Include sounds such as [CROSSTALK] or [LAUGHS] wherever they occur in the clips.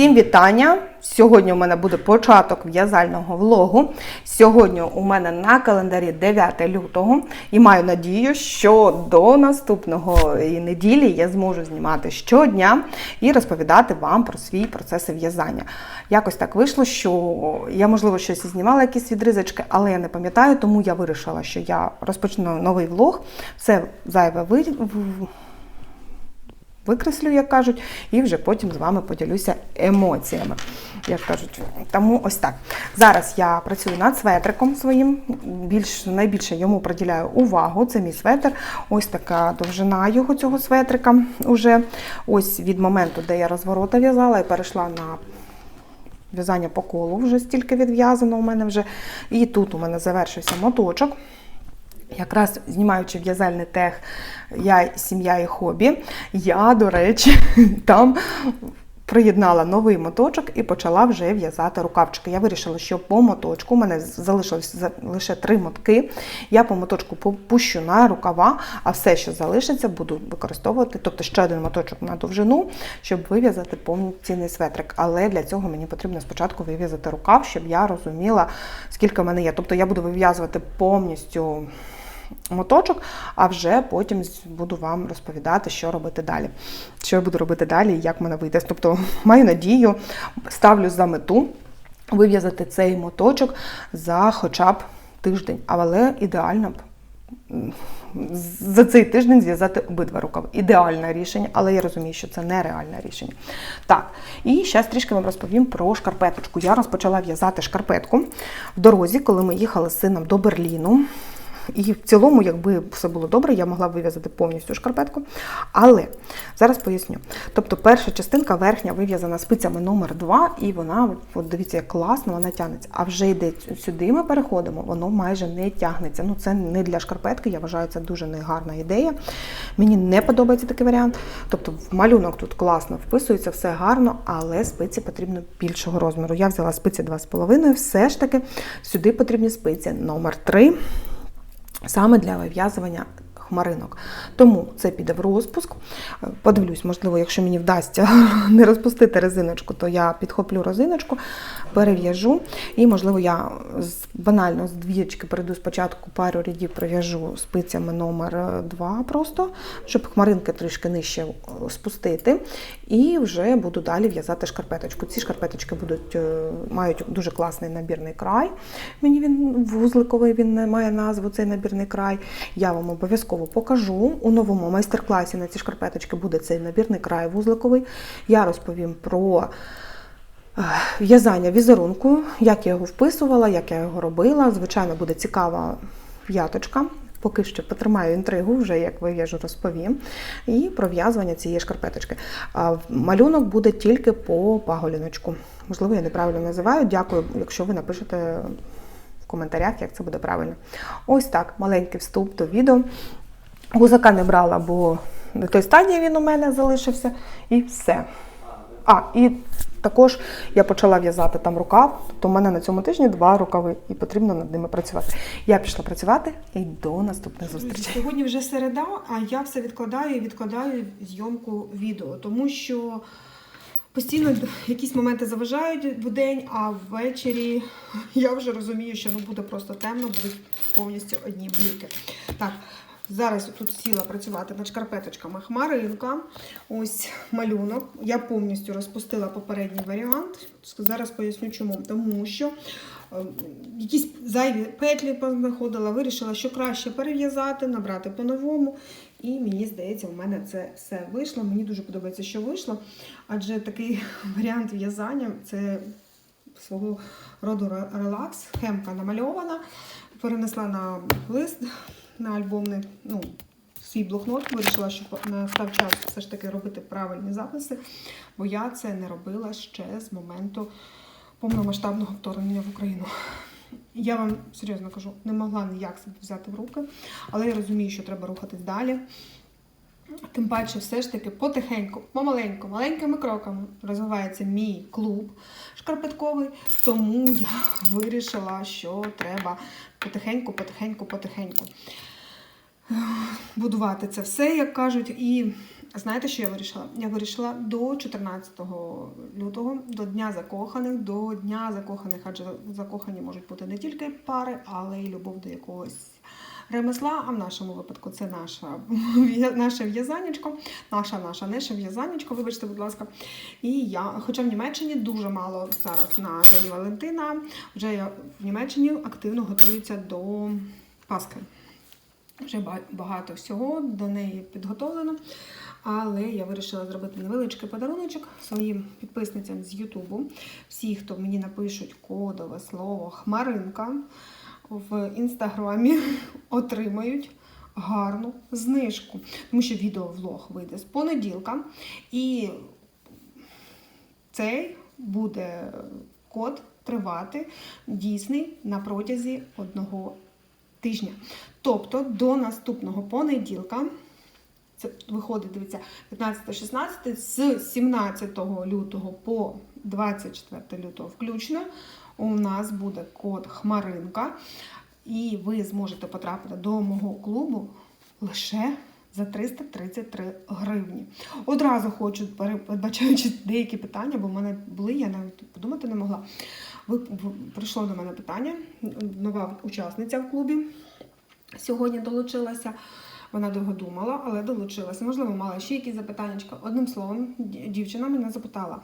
Всім вітання! Сьогодні у мене буде початок в'язального влогу. Сьогодні у мене на календарі 9 лютого і маю надію, що до наступної неділі я зможу знімати щодня і розповідати вам про свій процес в'язання. Якось так вийшло, що я, можливо, щось знімала, якісь відризочки, але я не пам'ятаю, тому я вирішила, що я розпочну новий влог. Все зайве ви викреслю, як кажуть, і вже потім з вами поділюся емоціями. Як кажуть, тому ось так. Зараз я працюю над светриком своїм. Більш найбільше йому приділяю увагу. Це мій светр. Ось така довжина його цього светрика. Уже ось від моменту, де я розворота в'язала, і перейшла на в'язання по колу. Вже стільки відв'язано у мене вже. І тут у мене завершився моточок. Якраз знімаючи в'язальний тех, я сім'я і хобі, я, до речі, [LAUGHS] там приєднала новий моточок і почала вже в'язати рукавчики. Я вирішила, що по моточку у мене залишилось лише три мотки. Я по моточку пущу на рукава, а все, що залишиться, буду використовувати, тобто ще один моточок на довжину, щоб вив'язати повноцінний светрик. Але для цього мені потрібно спочатку вив'язати рукав, щоб я розуміла, скільки в мене є. Тобто я буду вив'язувати повністю моточок, а вже потім буду вам розповідати, що робити далі. Що я буду робити далі як мене вийде. Тобто [LAUGHS] маю надію, ставлю за мету вив'язати цей моточок за хоча б тиждень, але ідеально б за цей тиждень зв'язати обидва рукави. Ідеальне рішення, але я розумію, що це нереальне рішення. Так, і зараз трішки вам розповім про шкарпеточку. Я розпочала в'язати шкарпетку в дорозі, коли ми їхали з сином до Берліну. І в цілому, якби все було добре, я могла б вив'язати повністю шкарпетку. Але зараз поясню. Тобто, перша частинка верхня вив'язана спицями номер 2 і вона, от дивіться, як класно, вона тягнеться. А вже йде сюди, ми переходимо, воно майже не тягнеться. Ну, це не для шкарпетки, я вважаю, це дуже негарна ідея. Мені не подобається такий варіант. Тобто, в малюнок тут класно вписується, все гарно, але спиці потрібно більшого розміру. Я взяла спиці 2,5, все ж таки сюди потрібні спиці номер 3 саме для вив'язування хмаринок. Тому це піде в розпуск. Подивлюсь, можливо, якщо мені вдасться [LAUGHS] не розпустити резиночку, то я підхоплю резиночку, перев'яжу. І, можливо, я банально з двічки перейду спочатку пару рядів пров'яжу спицями номер 2 просто, щоб хмаринки трішки нижче е, спустити. І вже буду далі в'язати шкарпеточку. Ці шкарпеточки будуть, е, мають дуже класний набірний край. Мені він вузликовий, він має назву цей набірний край. Я вам обов'язково покажу. У новому майстер-класі на ці шкарпеточки буде цей набірний край вузликовий. Я розповім про е, в'язання візерунку, як я його вписувала, як я його робила. Звичайно, буде цікава в'яточка. Поки що потримаю інтригу, вже як вив'яжу, розповім. І про в'язування цієї шкарпеточки. Малюнок буде тільки по паголіночку. Можливо, я неправильно називаю. Дякую, якщо ви напишете в коментарях, як це буде правильно. Ось так, маленький вступ до відео. Гузака не брала, бо на той стадії він у мене залишився, і все. А, і також я почала в'язати там рукав, тобто у мене на цьому тижні два рукави, і потрібно над ними працювати. Я пішла працювати і до наступних зустрічей. Сьогодні вже середа, а я все відкладаю і відкладаю зйомку відео, тому що постійно якісь моменти заважають в день, а ввечері я вже розумію, що ну буде просто темно, будуть повністю одні бліки. Так. Зараз тут сіла працювати над шкарпеточками хмаринка. Ось малюнок. Я повністю розпустила попередній варіант. Зараз поясню чому. Тому що е, якісь зайві петлі познаходила, вирішила, що краще перев'язати, набрати по-новому. І мені здається, у мене це все вийшло. Мені дуже подобається, що вийшло. Адже такий [LAUGHS] варіант в'язання це свого роду релакс. Хемка намальована, перенесла на лист на альбомний, ну, свій блокнот. Вирішила, що настав час все ж таки робити правильні записи, бо я це не робила ще з моменту повномасштабного вторгнення в Україну. Я вам серйозно кажу, не могла ніяк себе взяти в руки, але я розумію, що треба рухатись далі. Тим паче, все ж таки потихеньку, помаленьку, маленькими кроками розвивається мій клуб шкарпетковий, тому я [LAUGHS] вирішила, що треба потихеньку, потихеньку, потихеньку будувати це все, як кажуть. І знаєте, що я вирішила? Я вирішила до 14 лютого, до Дня закоханих, до Дня закоханих, адже закохані можуть бути не тільки пари, але й любов до якогось ремесла. А в нашому випадку це наша, наше в'язанечко, наша, наша, наше в'язанечко, вибачте, будь ласка. І я, хоча в Німеччині дуже мало зараз на День Валентина, вже я в Німеччині активно готуються до Пасхи. Вже багато всього до неї підготовлено. Але я вирішила зробити невеличкий подаруночок своїм підписницям з Ютубу. Всі, хто мені напишуть кодове слово Хмаринка в інстаграмі, [LAUGHS] отримають гарну знижку. Тому що відеовлог вийде з понеділка. І цей буде код тривати дійсний на протязі одного тижня. Тобто до наступного понеділка, це виходить, дивіться, 15-16, з 17 лютого по 24 лютого включно, у нас буде код Хмаринка, і ви зможете потрапити до мого клубу лише за 333 гривні. Одразу хочу, передбачаючи деякі питання, бо в мене були, я навіть подумати не могла. Ви, прийшло до мене питання, нова учасниця в клубі сьогодні долучилася. Вона довго думала, але долучилася. Можливо, мала ще якісь запитання. Одним словом, дівчина мене запитала: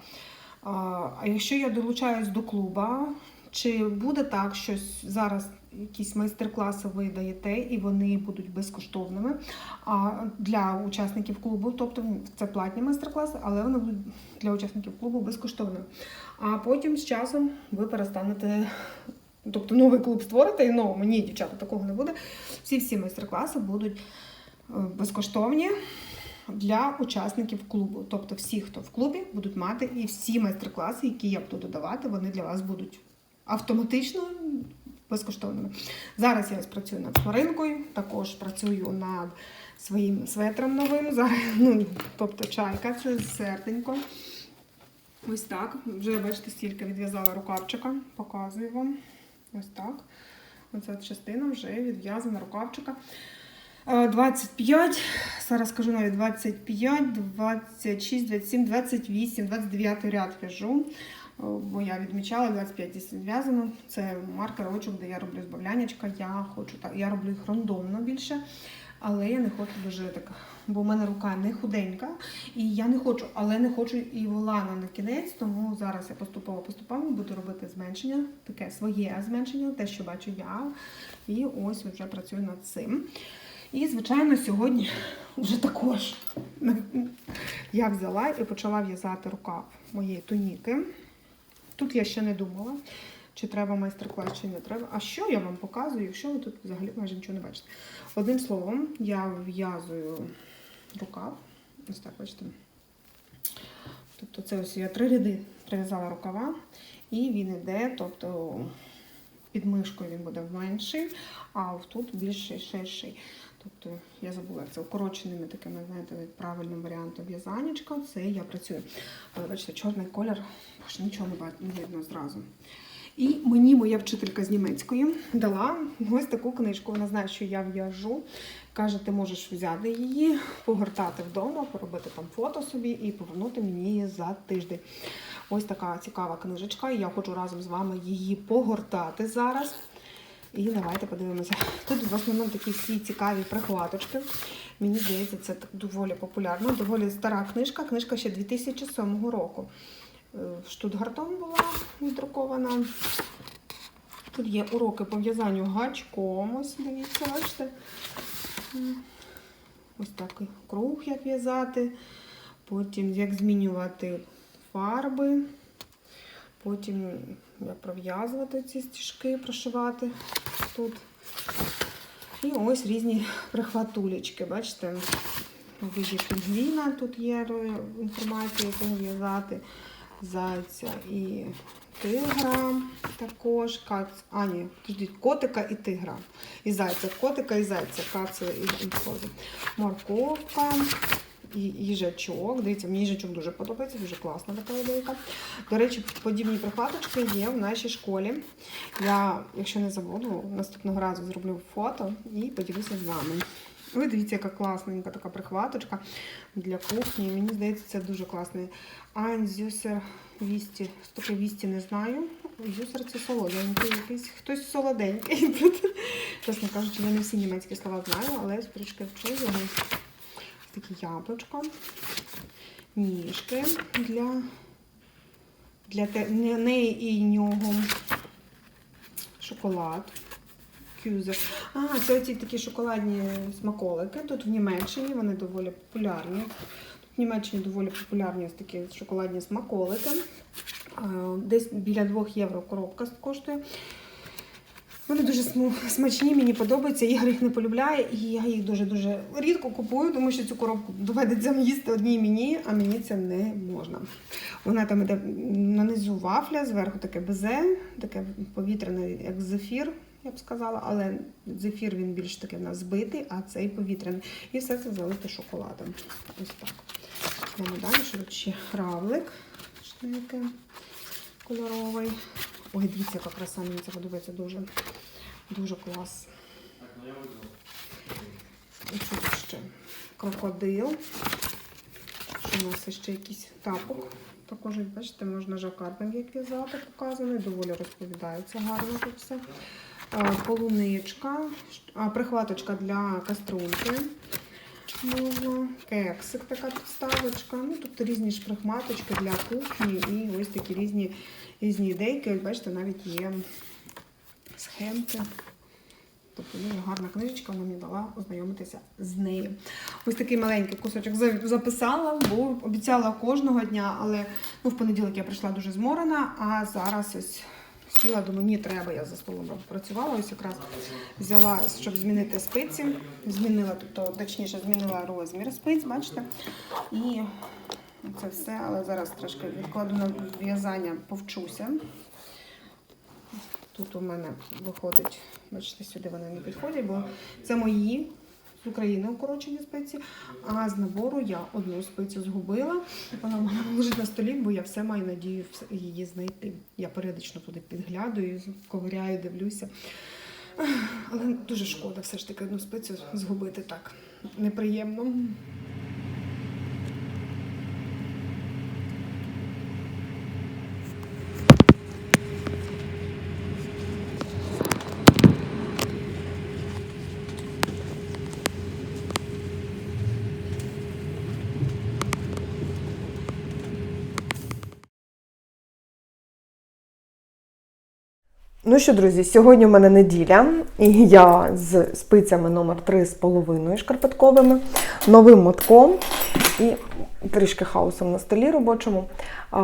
а якщо я долучаюсь до клуба, чи буде так, що зараз якісь майстер-класи ви даєте і вони будуть безкоштовними для учасників клубу, тобто це платні майстер-класи, але вони будуть для учасників клубу безкоштовними. А потім з часом ви перестанете. Тобто новий клуб створите і новому. Ні, дівчата, такого не буде. Всі всі майстер-класи будуть е, безкоштовні для учасників клубу. Тобто всі, хто в клубі, будуть мати і всі майстер-класи, які я буду давати, вони для вас будуть автоматично безкоштовними. Зараз я працюю над тваринкою, також працюю над своїм светром новим. Зараз, ну, тобто чайка, це серденько. Ось так. Вже бачите, стільки відв'язала рукавчика. Показую вам. Ось так. Оця частина вже відв'язана рукавчика. Е, 25, зараз скажу навіть 25, 26, 27, 28, 29 ряд в'яжу. Е, Бо я відмічала 25 десь відв'язано. Це маркер очок, де я роблю збавлянечка. Я хочу так, я роблю їх рандомно більше. Але я не хочу дуже так, бо в мене рука не худенька, і я не хочу, але не хочу і волана на кінець, тому зараз я поступово поступово буду робити зменшення, таке своє зменшення, те, що бачу я. І ось вже працюю над цим. І, звичайно, сьогодні вже також я взяла і почала в'язати рукав моєї туніки. Тут я ще не думала, чи треба майстер-клас, чи не треба. А що я вам показую, якщо ви тут взагалі майже нічого не бачите. Одним словом, я в'язую рукав. Ось так, бачите. Тобто це ось я три ряди прив'язала рукава, і він іде, тобто під мишкою він буде менший, а тут більший, ширший. Тобто я забула як це укороченими такими, знаєте, правильним варіантом в'язанечка. Це я працюю. Але бачите, чорний колір, боже, нічого не видно зразу. І мені моя вчителька з німецької дала ось таку книжку. Вона знає, що я в'яжу. Каже, ти можеш взяти її, погортати вдома, поробити там фото собі і повернути мені її за тиждень. Ось така цікава книжечка. і Я хочу разом з вами її погортати зараз. І давайте подивимося. Тут в основному такі всі цікаві прихваточки. Мені здається, це доволі популярно, доволі стара книжка. Книжка ще 2007 року. Е, Штутгартом була віддрукована. Тут є уроки по в'язанню гачком. Ось дивіться, бачите. Ось такий круг, як в'язати. Потім як змінювати фарби. Потім пров'язувати ці стіжки, прошивати тут. І ось різні прихватулечки. Бачите, виді пінгвіна тут є інформація, як в'язати, зайця і тигра також. Кац... А, ні, котика і тигра. І зайця, котика і зайця, кацу і інфози. Морковка. Їжачок. Дивіться, мені їжачок дуже подобається, дуже класна така ідейка. До речі, подібні прихваточки є в нашій школі. Я, якщо не забуду, наступного разу зроблю фото і поділюся з вами. Ви дивіться, яка класненька така прихваточка для кухні. Мені здається, це дуже класний. Айнзюсер 200. Таке 200 не знаю. Зюсер це солоденький якийсь. Хтось солоденький. [LAUGHS] Чесно кажучи, я не всі німецькі слова знаю, але трішки вчу його. Такі яблучка, ніжки для, для те, неї і нього. Шоколад. Кюзер. А, це оці такі шоколадні смаколики. Тут в Німеччині вони доволі популярні. Тут в Німеччині доволі популярні ось такі шоколадні смаколики. Десь біля 2 євро коробка коштує. Вони дуже смачні, мені подобаються. Ігор їх не полюбляє, і я їх дуже-дуже рідко купую, тому що цю коробку доведеться їсти одній мені, а мені це не можна. Вона там іде нанизу вафля, зверху таке безе, таке повітряне, як зефір, я б сказала, але зефір він більш таки в нас збитий, а цей повітряний. І все це залите шоколадом. Ось так. Йдемо далі, ще равлик. Кольоровий. Ой, дивіться, яка краса, мені це подобається дуже. Дуже клас. І тут ще? Крокодил. Що у нас ще якийсь тапок. Також, бачите, можна жакардом як в'язати, показаний. Доволі розповідається гарно тут все. Полуничка, прихваточка для каструнки. Можна. Кексик, така підставочка. Ну, тобто різні шприхматочки для кухні і ось такі різні, різні ідейки. Ось Бачите, навіть є схемки. Тобто дуже гарна книжечка мені дала ознайомитися з нею. Ось такий маленький кусочок записала, бо обіцяла кожного дня, але ну, в понеділок я прийшла дуже зморена, а зараз ось сіла, думаю, ні, треба, я за столом працювала, ось якраз взяла, щоб змінити спиці. Змінила, тобто, точніше, змінила розмір спиць, бачите. І це все, але зараз трошки відкладу на в'язання, повчуся. Тут у мене виходить, бачите, сюди вони не підходять, бо це мої з України укорочені спиці. А з набору я одну спицю згубила. Вона в мене лежить на столі, бо я все маю надію її знайти. Я періодично туди підглядаю, ковиряю, дивлюся. Але дуже шкода все ж таки одну спицю згубити так. Неприємно. Ну що, друзі, сьогодні в мене неділя, і я з спицями номер 3 з половиною шкарпетковими, новим мотком і трішки хаосом на столі робочому. А,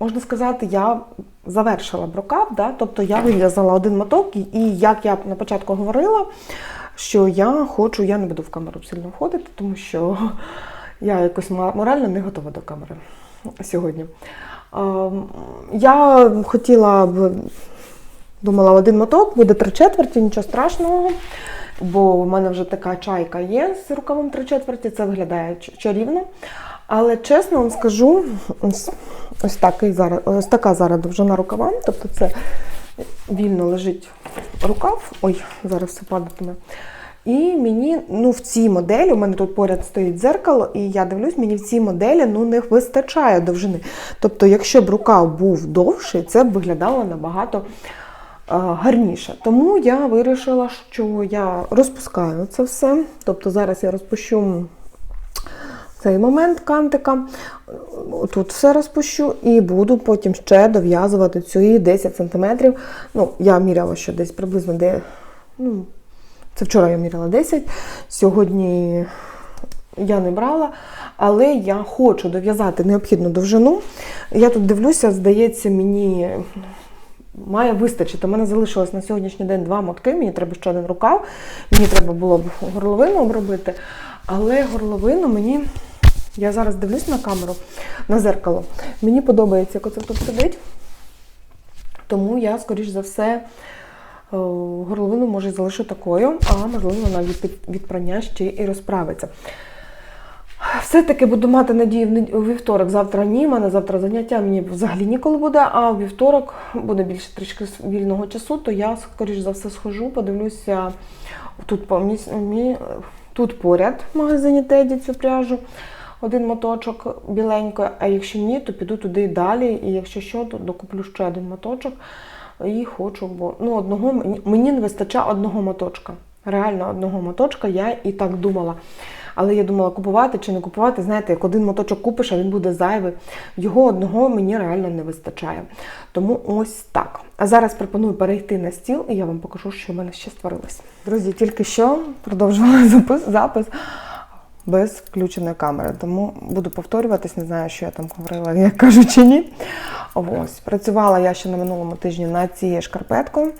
можна сказати, я завершила брокап, да? тобто я вив'язала один моток, і, як я на початку говорила, що я хочу, я не буду в камеру сильно входити, тому що я якось морально не готова до камери сьогодні. Ем, Я хотіла б, думала, один моток, буде три четверті, нічого страшного, бо в мене вже така чайка є з рукавом три четверті, це виглядає чарівно. Але чесно вам скажу, ось, ось, такий зараз, ось така зараз довжина рукава, тобто це вільно лежить рукав. Ой, зараз все падатиме. І мені ну, в цій моделі, у мене тут поряд стоїть дзеркало, і я дивлюсь, мені в цій моделі ну, не вистачає довжини. Тобто, якщо б рукав був довший, це б виглядало набагато е, гарніше. Тому я вирішила, що я розпускаю це все. Тобто зараз я розпущу цей момент кантика, тут все розпущу і буду потім ще дов'язувати ці 10 см. Ну, я міряла, що десь приблизно де. Ну, це вчора я міряла 10, сьогодні я не брала, але я хочу дов'язати необхідну довжину. Я тут дивлюся, здається, мені має вистачити. У мене залишилось на сьогоднішній день два мотки, мені треба ще один рукав, мені треба було б горловину обробити, але горловину мені. Я зараз дивлюсь на камеру, на зеркало. Мені подобається, як оце тут сидить. Тому я, скоріш за все, горловину може залишу такою, а можливо вона від, від прання ще і розправиться. все-таки буду мати надію у вівторок. Завтра ні, в мене завтра заняття мені взагалі ніколи буде, а у вівторок буде більше трішки вільного часу, то я, скоріш за все, схожу, подивлюся тут, по міс- мі- тут поряд в магазині Теді цю пряжу. Один моточок біленький, а якщо ні, то піду туди і далі. І якщо що, то докуплю ще один моточок. І хочу, бо ну, одного мені- не вистачає одного моточка. Реально одного моточка, я і так думала. Але я думала, купувати чи не купувати. Знаєте, як один моточок купиш, а він буде зайвий. Його одного мені реально не вистачає. Тому ось так. А зараз пропоную перейти на стіл, і я вам покажу, що в мене ще створилось. Друзі, тільки що продовжувала [LAUGHS] запис, запис без включеної камери. Тому буду повторюватись, не знаю, що я там говорила, як кажу чи ні. Ось, працювала я ще на минулому тижні над цією шкарпеткою.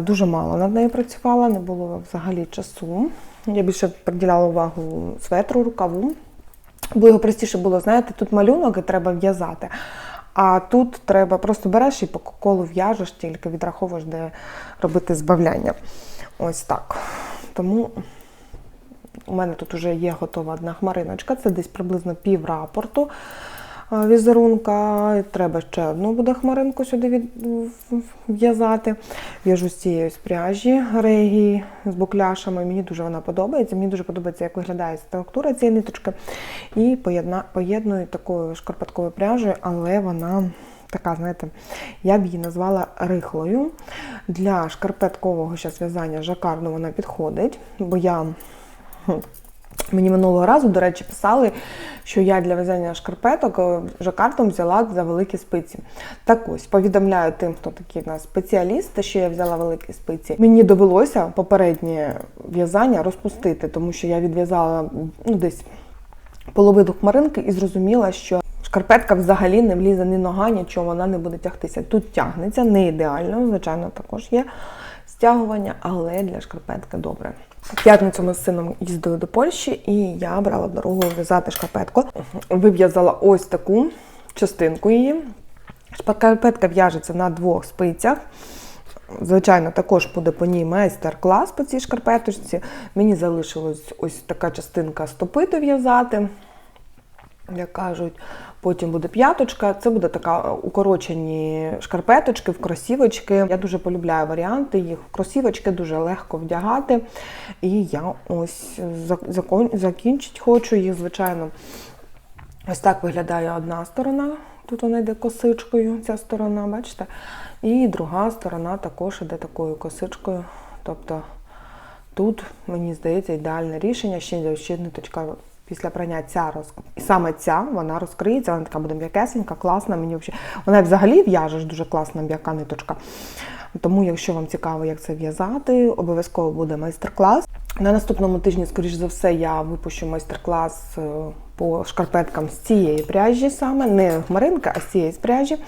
Дуже мало над нею працювала, не було взагалі часу. Я більше приділяла увагу светру, рукаву. Бо його простіше було, знаєте, тут малюнок і треба в'язати. А тут треба просто береш і по колу в'яжеш, тільки відраховуєш, де робити збавляння. Ось так. Тому у мене тут вже є готова одна хмариночка, це десь приблизно пів рапорту візерунка. Треба ще одну буде хмаринку сюди в'язати. В'яжу з цієї ось пряжі регії з букляшами. Мені дуже вона подобається. Мені дуже подобається, як виглядає структура цієї ниточки. І поєдную такою шкарпетковою пряжею, але вона. Така, знаєте, я б її назвала рихлою. Для шкарпеткового в'язання жакарду вона підходить, бо я. Мені минулого разу, до речі, писали, що я для в'язання шкарпеток е, жакартом взяла за великі спиці. Так ось повідомляю тим, хто такий в нас спеціаліст, що я взяла великі спиці. Мені довелося попереднє в'язання розпустити, тому що я відв'язала ну, десь половину хмаринки і зрозуміла, що шкарпетка взагалі не влізе ні нога, нічого, вона не буде тягтися. Тут тягнеться, не ідеально, звичайно, також є стягування, але для шкарпетки добре. В п'ятницю ми з сином їздили до Польщі, і я брала дорогу в'язати шкарпетку. Вив'язала ось таку частинку її. Шкарпетка в'яжеться на двох спицях. Звичайно, також буде по ній майстер-клас по цій шкарпеточці. Мені залишилось ось така частинка стопи дов'язати як кажуть. Потім буде п'яточка. Це буде така укорочені шкарпеточки в кросівочки. Я дуже полюбляю варіанти їх. В кросівочки дуже легко вдягати. І я ось закінчити хочу їх, звичайно. Ось так виглядає одна сторона. Тут вона йде косичкою, ця сторона, бачите? І друга сторона також йде такою косичкою. Тобто тут, мені здається, ідеальне рішення. Ще, ще ниточка після прання ця роз... і саме ця вона розкриється, вона така буде м'якесенька, класна. Мені взагалі... Вона взагалі в'яжеш дуже класна м'яка ниточка. Тому, якщо вам цікаво, як це в'язати, обов'язково буде майстер-клас. На наступному тижні, скоріш за все, я випущу майстер-клас е, по шкарпеткам з цієї пряжі саме, не хмаринка, а з цієї пряжі.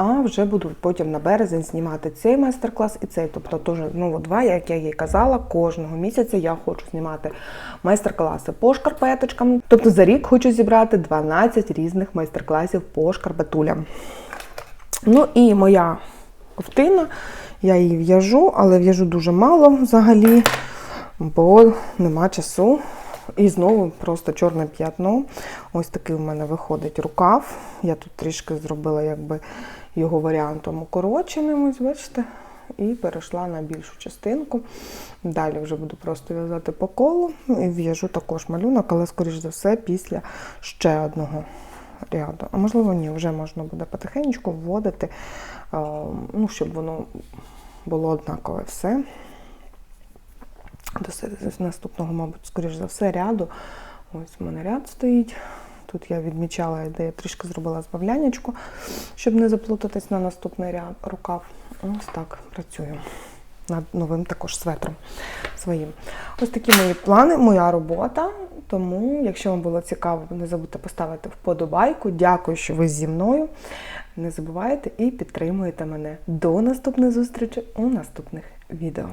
А вже буду потім на березень знімати цей майстер-клас і цей. Тобто теж ну, два, як я їй казала, кожного місяця я хочу знімати майстер-класи по шкарпеточкам. Тобто за рік хочу зібрати 12 різних майстер-класів по шкарпетулям. Ну і моя ковтина, я її в'яжу, але в'яжу дуже мало взагалі, бо нема часу. І знову просто чорне п'ятно. Ось такий у мене виходить рукав. Я тут трішки зробила якби його варіантом укороченим, ось бачите, і перейшла на більшу частинку. Далі вже буду просто в'язати по колу і в'яжу також малюнок, але, скоріш за все, після ще одного ряду. А можливо, ні, вже можна буде потихеньку вводити, ну, щоб воно було однакове все. До наступного, мабуть, скоріш за все, ряду. Ось у мене ряд стоїть. Тут я відмічала, де я трішки зробила збавлянечку, щоб не заплутатись на наступний ряд рукав. Ось так працюю над новим також светром своїм. Ось такі мої плани, моя робота. Тому, якщо вам було цікаво, не забудьте поставити вподобайку. Дякую, що ви зі мною. Не забувайте і підтримуєте мене. До наступної зустрічі у наступних відео.